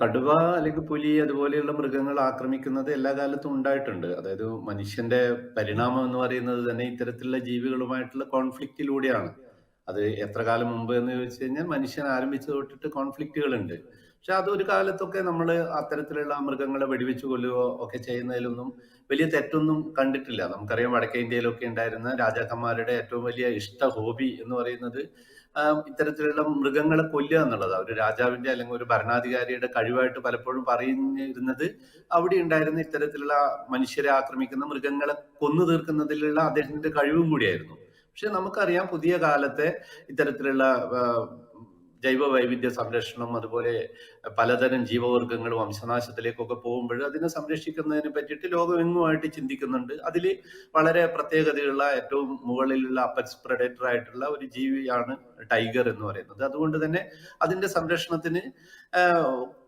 കടുവ അല്ലെങ്കിൽ പുലി അതുപോലെയുള്ള മൃഗങ്ങൾ ആക്രമിക്കുന്നത് എല്ലാ കാലത്തും ഉണ്ടായിട്ടുണ്ട്. അതായത് മനുഷ്യന്റെ പരിണാമം എന്ന് പറയുന്നത് തന്നെ ഇത്തരത്തിലുള്ള ജീവികളുമായിട്ടുള്ള കോൺഫ്ലിക്റ്റിലൂടെയാണ്. അത് എത്ര കാലം മുമ്പ് എന്ന് ചോദിച്ചു കഴിഞ്ഞാൽ മനുഷ്യൻ ആരംഭിച്ചു തൊട്ടിട്ട് കോൺഫ്ലിക്റ്റുകളുണ്ട്. പക്ഷെ അതൊരു കാലത്തൊക്കെ നമ്മൾ അത്തരത്തിലുള്ള മൃഗങ്ങളെ വെടിവെച്ച് കൊല്ലുകയോ ഒക്കെ ചെയ്യുന്നതിലൊന്നും വലിയ തെറ്റൊന്നും കണ്ടിട്ടില്ല. നമുക്കറിയാം വടക്കേ ഇന്ത്യയിലൊക്കെ ഉണ്ടായിരുന്ന രാജാക്കന്മാരുടെ ഏറ്റവും വലിയ ഇഷ്ട ഹോബി എന്ന് പറയുന്നത് ഇത്തരത്തിലുള്ള മൃഗങ്ങളെ കൊല്ലുക എന്നുള്ളത് ഒരു രാജാവിന്റെ അല്ലെങ്കിൽ ഒരു ഭരണാധികാരിയുടെ കഴിവായിട്ട് പലപ്പോഴും പറയുന്നിരുന്നത് അവിടെ ഉണ്ടായിരുന്ന ഇത്തരത്തിലുള്ള മനുഷ്യരെ ആക്രമിക്കുന്ന മൃഗങ്ങളെ കൊന്നു തീർക്കുന്നതിലുള്ള അദ്ദേഹത്തിന്റെ കഴിവും കൂടിയായിരുന്നു. പക്ഷെ നമുക്കറിയാം പുതിയ കാലത്തെ ഇത്തരത്തിലുള്ള ജൈവ വൈവിധ്യ സംരക്ഷണം അതുപോലെ പലതരം ജീവവർഗങ്ങൾ വംശനാശത്തിലേക്കൊക്കെ പോകുമ്പോൾ അതിനെ സംരക്ഷിക്കുന്നതിനെ പറ്റിയിട്ട് ലോകമെങ്ങുമായിട്ട് ചിന്തിക്കുന്നുണ്ട്. അതിൽ വളരെ പ്രത്യേകതയുള്ള ഏറ്റവും മുകളിലുള്ള അപ്പക്സ് പ്രെഡേറ്റർ ആയിട്ടുള്ള ഒരു ജീവിയാണ് ടൈഗർ എന്ന് പറയുന്നത്. അതുകൊണ്ട് തന്നെ അതിന്റെ സംരക്ഷണത്തിന്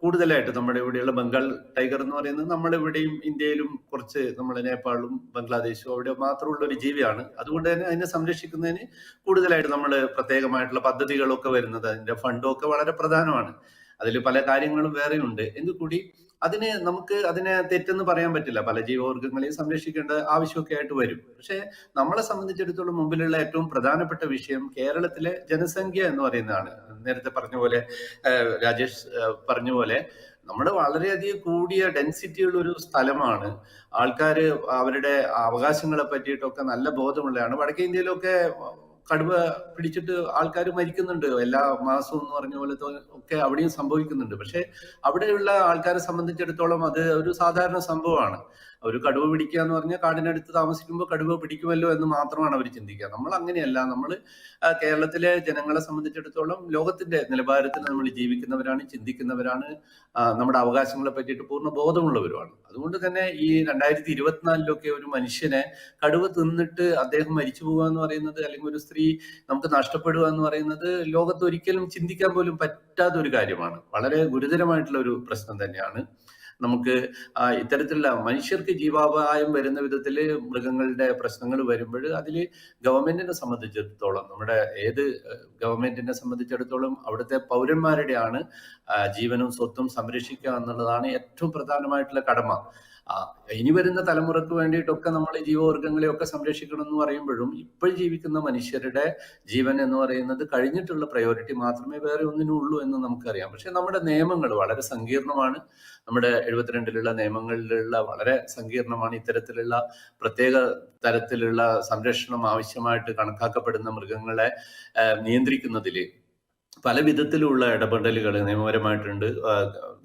കൂടുതലായിട്ട് നമ്മുടെ ഇവിടെയുള്ള ബംഗാൾ ടൈഗർ എന്ന് പറയുന്നത് നമ്മുടെ ഇവിടെയും ഇന്ത്യയിലും കുറച്ച് നമ്മുടെ നേപ്പാളും ബംഗ്ലാദേശും അവിടെ മാത്രമുള്ള ഒരു ജീവിയാണ്. അതുകൊണ്ട് തന്നെ അതിനെ സംരക്ഷിക്കുന്നതിന് കൂടുതലായിട്ട് നമ്മൾ പ്രത്യേകമായിട്ടുള്ള പദ്ധതികളൊക്കെ വരുന്നത് അതിന്റെ ഫണ്ടും ഒക്കെ വളരെ പ്രധാനമാണ്. അതിൽ പല കാര്യങ്ങളും വേറെയുണ്ട്. എങ്കിൽ കൂടി അതിനെ നമുക്ക് അതിനെ തെറ്റെന്ന് പറയാൻ പറ്റില്ല. പല ജീവവർഗങ്ങളെയും സംരക്ഷിക്കേണ്ട ആവശ്യമൊക്കെ ആയിട്ട് വരും. പക്ഷേ നമ്മളെ സംബന്ധിച്ചിടത്തോളം മുമ്പിലുള്ള ഏറ്റവും പ്രധാനപ്പെട്ട വിഷയം കേരളത്തിലെ ജനസംഖ്യ എന്ന് പറയുന്നതാണ്. നേരത്തെ പറഞ്ഞ പോലെ രാജേഷ് പറഞ്ഞ പോലെ നമ്മുടെ വളരെയധികം കൂടിയ ഡെൻസിറ്റിയുള്ള ഒരു സ്ഥലമാണ്. ആൾക്കാർ അവരുടെ അവകാശങ്ങളെ പറ്റിയിട്ടൊക്കെ നല്ല ബോധമുള്ളതാണ്. വടക്കേ ഇന്ത്യയിലൊക്കെ കടുവ പിടിച്ചിട്ട് ആൾക്കാർ മരിക്കുന്നുണ്ട്. എല്ലാ മാസവും എന്ന് പറഞ്ഞ പോലെ ഒക്കെ അവിടെയും സംഭവിക്കുന്നുണ്ട്. പക്ഷെ അവിടെയുള്ള ആൾക്കാരെ സംബന്ധിച്ചിടത്തോളം അത് ഒരു സാധാരണ സംഭവമാണ്. ഒരു കടുവ പിടിക്കുക എന്ന് പറഞ്ഞാൽ കാടിനടുത്ത് താമസിക്കുമ്പോൾ കടുവ പിടിക്കുമല്ലോ എന്ന് മാത്രമാണ് അവർ ചിന്തിക്കുക. നമ്മൾ അങ്ങനെയല്ല. നമ്മൾ കേരളത്തിലെ ജനങ്ങളെ സംബന്ധിച്ചിടത്തോളം ലോകത്തിന്റെ നിലവാരത്തിൽ നമ്മൾ ജീവിക്കുന്നവരാണ്, ചിന്തിക്കുന്നവരാണ്. നമ്മുടെ അവകാശങ്ങളെ പറ്റിയിട്ട് പൂർണ ബോധമുള്ളവരുമാണ്. അതുകൊണ്ട് തന്നെ ഈ 2024ലൊക്കെ ഒരു മനുഷ്യനെ കടുവ തിന്നിട്ട് അദ്ദേഹം മരിച്ചു പോകുക എന്ന് പറയുന്നത് അല്ലെങ്കിൽ ഒരു സ്ത്രീ നമുക്ക് നഷ്ടപ്പെടുക എന്ന് പറയുന്നത് ലോകത്ത് ഒരിക്കലും ചിന്തിക്കാൻ പോലും പറ്റാത്ത ഒരു കാര്യമാണ്. വളരെ ഗുരുതരമായിട്ടുള്ള ഒരു പ്രശ്നം തന്നെയാണ്. നമുക്ക് ഇത്തരത്തിലുള്ള മനുഷ്യർക്ക് ജീവാപായം വരുന്ന വിധത്തിൽ മൃഗങ്ങളുടെ പ്രശ്നങ്ങൾ വരുമ്പോൾ അതിൽ ഗവൺമെന്റിനെ സംബന്ധിച്ചിടത്തോളം നമ്മുടെ ഏത് ഗവൺമെന്റിനെ സംബന്ധിച്ചിടത്തോളം അവിടുത്തെ പൗരന്മാരുടെയാണ് ജീവനും സ്വത്തും സംരക്ഷിക്കുക എന്നുള്ളതാണ് ഏറ്റവും പ്രധാനമായിട്ടുള്ള കടമ. ഇനി വരുന്ന തലമുറയ്ക്ക് വേണ്ടിയിട്ടൊക്കെ നമ്മൾ ജീവവർഗങ്ങളെയൊക്കെ സംരക്ഷിക്കണം എന്ന് പറയുമ്പോഴും ഇപ്പോൾ ജീവിക്കുന്ന മനുഷ്യരുടെ ജീവൻ എന്ന് പറയുന്നത് കഴിഞ്ഞിട്ടുള്ള പ്രയോറിറ്റി മാത്രമേ വേറെ ഒന്നിനും ഉള്ളൂ എന്ന് നമുക്കറിയാം. പക്ഷെ നമ്മുടെ നിയമങ്ങൾ വളരെ സങ്കീർണമാണ് നമ്മുടെ 72ലുള്ള നിയമങ്ങളിലുള്ള വളരെ സങ്കീർണമാണ് ഇത്തരത്തിലുള്ള പ്രത്യേക തരത്തിലുള്ള സംരക്ഷണം ആവശ്യമായിട്ട് കണക്കാക്കപ്പെടുന്ന മൃഗങ്ങളെ ആഹ് നിയന്ത്രിക്കുന്നതിൽ പല വിധത്തിലുള്ള ഇടപെടലുകൾ നിയമപരമായിട്ടുണ്ട്.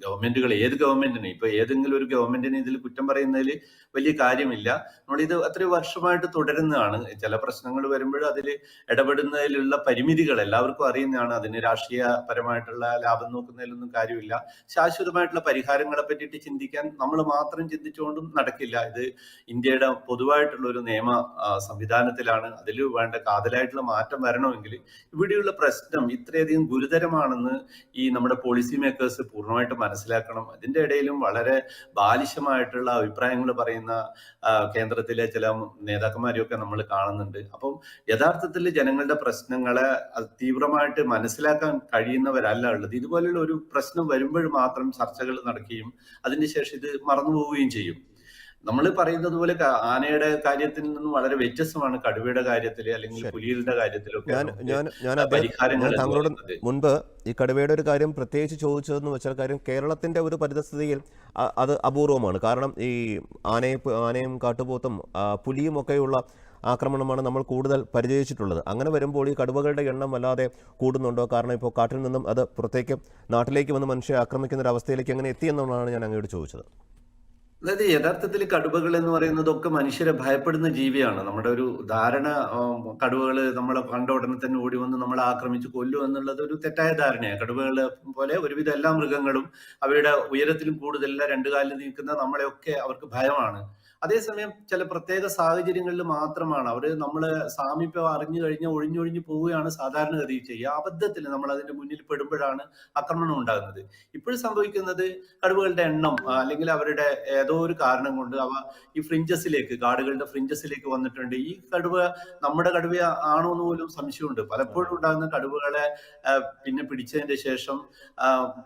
ഗവൺമെന്റുകൾ ഏത് ഗവൺമെന്റിനും ഇപ്പൊ ഏതെങ്കിലും ഒരു ഗവൺമെന്റിനെ ഇതിൽ കുറ്റം പറയുന്നതിൽ വലിയ കാര്യമില്ല. നമ്മളിത് അത്രയും വർഷമായിട്ട് തുടരുന്നതാണ്. ചില പ്രശ്നങ്ങൾ വരുമ്പോൾ അതിൽ ഇടപെടുന്നതിലുള്ള പരിമിതികൾ എല്ലാവർക്കും അറിയുന്നതാണ്. അതിന് രാഷ്ട്രീയപരമായിട്ടുള്ള ലാഭം നോക്കുന്നതിലൊന്നും കാര്യമില്ല. ശാശ്വതമായിട്ടുള്ള പരിഹാരങ്ങളെ പറ്റിയിട്ട് ചിന്തിക്കാൻ നമ്മൾ മാത്രം ചിന്തിച്ചുകൊണ്ടും നടക്കില്ല. ഇത് ഇന്ത്യയുടെ പൊതുവായിട്ടുള്ള ഒരു നിയമ സംവിധാനത്തിലാണ്. അതിൽ വേണ്ട കാതലായിട്ടുള്ള മാറ്റം വരണമെങ്കിൽ ഇവിടെയുള്ള പ്രശ്നം ഇത്രയധികം ഗുരുതരമാണെന്ന് ഈ നമ്മുടെ പോളിസി മേക്കേഴ്സ് പൂർണമായിട്ട് മനസ്സിലാക്കണം. അതിന്റെ ഇടയിലും വളരെ ബാലിശമായിട്ടുള്ള അഭിപ്രായങ്ങൾ പറയുന്ന കേന്ദ്രത്തിലെ ചില നേതാക്കന്മാരെയൊക്കെ നമ്മൾ കാണുന്നുണ്ട്. അപ്പം യഥാർത്ഥത്തിൽ ജനങ്ങളുടെ പ്രശ്നങ്ങളെ തീവ്രമായിട്ട് മനസ്സിലാക്കാൻ കഴിയുന്നവരല്ല ഉള്ളത്. ഇതുപോലെയുള്ള ഒരു പ്രശ്നം വരുമ്പോൾ മാത്രം ചർച്ചകൾ നടക്കുകയും അതിനുശേഷം ഇത് മറന്നു പോവുകയും ചെയ്യും. നമ്മൾ പറയുന്നത് പോലെ ആനയുടെ കാര്യത്തിൽ നിന്നും വളരെ വ്യത്യസ്തമാണ് കടുവയുടെ കാര്യത്തിൽ അല്ലെങ്കിൽ പുലികളുടെ കാര്യത്തിലൊക്കെ ഞാൻ ഞാൻ താങ്കളോട് മുൻപ് ഈ കടുവയുടെ ഒരു കാര്യം പ്രത്യേകിച്ച് ചോദിച്ചതെന്ന് വെച്ചാൽ കാര്യം കേരളത്തിന്റെ ഒരു പരിതസ്ഥിതിയിൽ അത് അപൂർവമാണ്. കാരണം ഈ ആനയെ ആനയും കാട്ടുപോത്തും പുലിയും ഒക്കെയുള്ള ആക്രമണമാണ് നമ്മൾ കൂടുതൽ പരിചയിച്ചിട്ടുള്ളത്. അങ്ങനെ വരുമ്പോൾ ഈ കടുവകളുടെ എണ്ണം വല്ലാതെ കൂടുന്നുണ്ടോ? കാരണം ഇപ്പോൾ കാട്ടിൽ നിന്നും അത് പുറത്തേക്ക് നാട്ടിലേക്ക് വന്ന് മനുഷ്യരെ ആക്രമിക്കുന്ന ഒരു അവസ്ഥയിലേക്ക് എങ്ങനെ എത്തി എന്നുള്ളതാണ് ഞാൻ അങ്ങോട്ട് ചോദിച്ചത്. അതായത് യഥാർത്ഥത്തിൽ കടുവകൾ എന്ന് പറയുന്നതൊക്കെ മനുഷ്യരെ ഭയപ്പെടുന്ന ജീവിയാണ്. നമ്മുടെ ഒരു ധാരണ കടുവകൾ നമ്മളെ കണ്ട ഉടനെ തന്നെ ഓടി വന്ന് നമ്മളെ ആക്രമിച്ച് കൊല്ലും എന്നുള്ളത് ഒരു തെറ്റായ ധാരണയാണ്. കടുവകൾ പോലെ ഒരുവിധം എല്ലാ മൃഗങ്ങളും അവയുടെ ഉയരത്തിലും കൂടുതലുള്ള രണ്ടു കാലിൽ നിൽക്കുന്ന നമ്മളെയൊക്കെ അവർക്ക് ഭയമാണ്. അതേസമയം ചില പ്രത്യേക സാഹചര്യങ്ങളിൽ മാത്രമാണ്. അവർ നമ്മൾ സാമീപ്യം അറിഞ്ഞു കഴിഞ്ഞാൽ ഒഴിഞ്ഞൊഴിഞ്ഞു പോവുകയാണ് സാധാരണഗതിയിൽ ചെയ്യുക. അബദ്ധത്തിൽ നമ്മൾ അതിന്റെ മുന്നിൽ പെടുമ്പോഴാണ് ആക്രമണം ഉണ്ടാകുന്നത്. ഇപ്പോഴും സംഭവിക്കുന്നത് കടുവകളുടെ എണ്ണം അല്ലെങ്കിൽ അവരുടെ ഏതോ ഒരു കാരണം കൊണ്ട് അവ ഈ ഫ്രിഞ്ചസിലേക്ക് കാടുകളുടെ ഫ്രിഞ്ചസിലേക്ക് വന്നിട്ടുണ്ട്. ഈ കടുവ നമ്മുടെ കടുവ ആണോ എന്ന് പോലും സംശയമുണ്ട്. പലപ്പോഴും ഉണ്ടാകുന്ന കടുവകളെ പിന്നെ പിടിച്ചതിന്റെ ശേഷം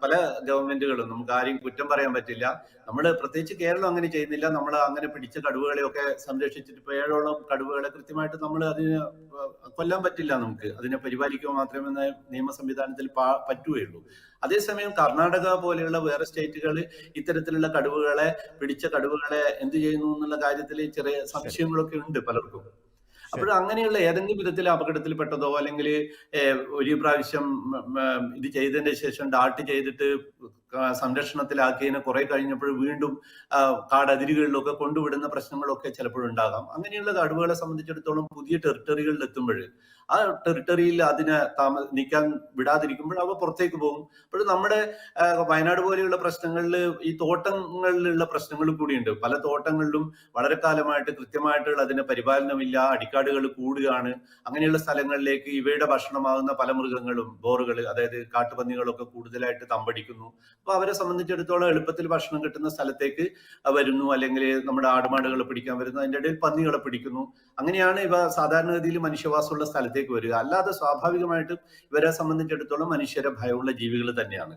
പല ഗവൺമെന്റുകളും നമുക്ക് ആരെയും കുറ്റം പറയാൻ പറ്റില്ല. നമ്മൾ പ്രത്യേകിച്ച് കേരളം അങ്ങനെ ചെയ്യുന്നില്ല. നമ്മൾ അങ്ങനെ കടുവകളെയൊക്കെ സംരക്ഷിച്ചിട്ട് ഇപ്പൊ ഏഴോളം കടുവകളെ കൃത്യമായിട്ട് നമ്മൾ അതിന് കൊല്ലാൻ പറ്റില്ല നമുക്ക്. അതിനെ പരിപാലിക്കുക മാത്രമേ നിയമ സംവിധാനത്തിൽ പറ്റുകയുള്ളൂ. അതേസമയം കർണാടക പോലെയുള്ള വേറെ സ്റ്റേറ്റുകൾ ഇത്തരത്തിലുള്ള കടുവകളെ പിടിച്ച കടുവകളെ എന്ത് ചെയ്യുന്നു എന്നുള്ള കാര്യത്തിൽ ചെറിയ സംശയങ്ങളൊക്കെ ഉണ്ട് പലർക്കും. അപ്പോൾ അങ്ങനെയുള്ള ഏതെങ്കിലും വിധത്തിൽ അപകടത്തിൽപ്പെട്ടതോ അല്ലെങ്കിൽ ഒരു പ്രാവശ്യം ഇത് ചെയ്തതിന്റെ ശേഷം ഡാട്ട് ചെയ്തിട്ട് സംരക്ഷണത്തിലാക്കിയതിനെ കുറെ കഴിഞ്ഞപ്പോൾ വീണ്ടും കാടതിരുകളിലൊക്കെ കൊണ്ടുവിടുന്ന പ്രശ്നങ്ങളൊക്കെ ചിലപ്പോഴും ഉണ്ടാകാം അങ്ങനെയുള്ള കടുവകളെ സംബന്ധിച്ചിടത്തോളം പുതിയ ടെറിട്ടറികളിൽ എത്തുമ്പോൾ ആ ടെറിട്ടറിയിൽ അതിനെ താമ നിൽക്കാൻ വിടാതിരിക്കുമ്പോൾ അവ പുറത്തേക്ക് പോകും. അപ്പോൾ നമ്മുടെ വയനാട് പോലെയുള്ള പ്രശ്നങ്ങളിൽ ഈ തോട്ടങ്ങളിലുള്ള പ്രശ്നങ്ങളും കൂടിയുണ്ട്. പല തോട്ടങ്ങളിലും വളരെ കാലമായിട്ട് കൃത്യമായിട്ടുള്ള അതിന് പരിപാലനമില്ല അടിക്കാടുകൾ കൂടുകയാണ്. അങ്ങനെയുള്ള സ്ഥലങ്ങളിലേക്ക് ഇവയുടെ ഭക്ഷണമാകുന്ന പല മൃഗങ്ങളും ബോറുകൾ അതായത് കാട്ടുപന്നികളൊക്കെ കൂടുതലായിട്ട് തമ്പടിക്കുന്നു. അപ്പൊ അവരെ സംബന്ധിച്ചിടത്തോളം എളുപ്പത്തിൽ ഭക്ഷണം കിട്ടുന്ന സ്ഥലത്തേക്ക് വരുന്നു. അല്ലെങ്കിൽ നമ്മുടെ ആടുമാടുകളെ പിടിക്കാൻ വരുന്നു. അതിന്റെ ഇടയിൽ പന്നികളെ പിടിക്കുന്നു. അങ്ങനെയാണ് ഇവ സാധാരണഗതിയിൽ മനുഷ്യവാസമുള്ള സ്ഥലത്തേക്ക് വരിക. അല്ലാതെ സ്വാഭാവികമായിട്ടും ഇവരെ സംബന്ധിച്ചിടത്തോളം മനുഷ്യരെ ഭയമുള്ള ജീവികൾ തന്നെയാണ്.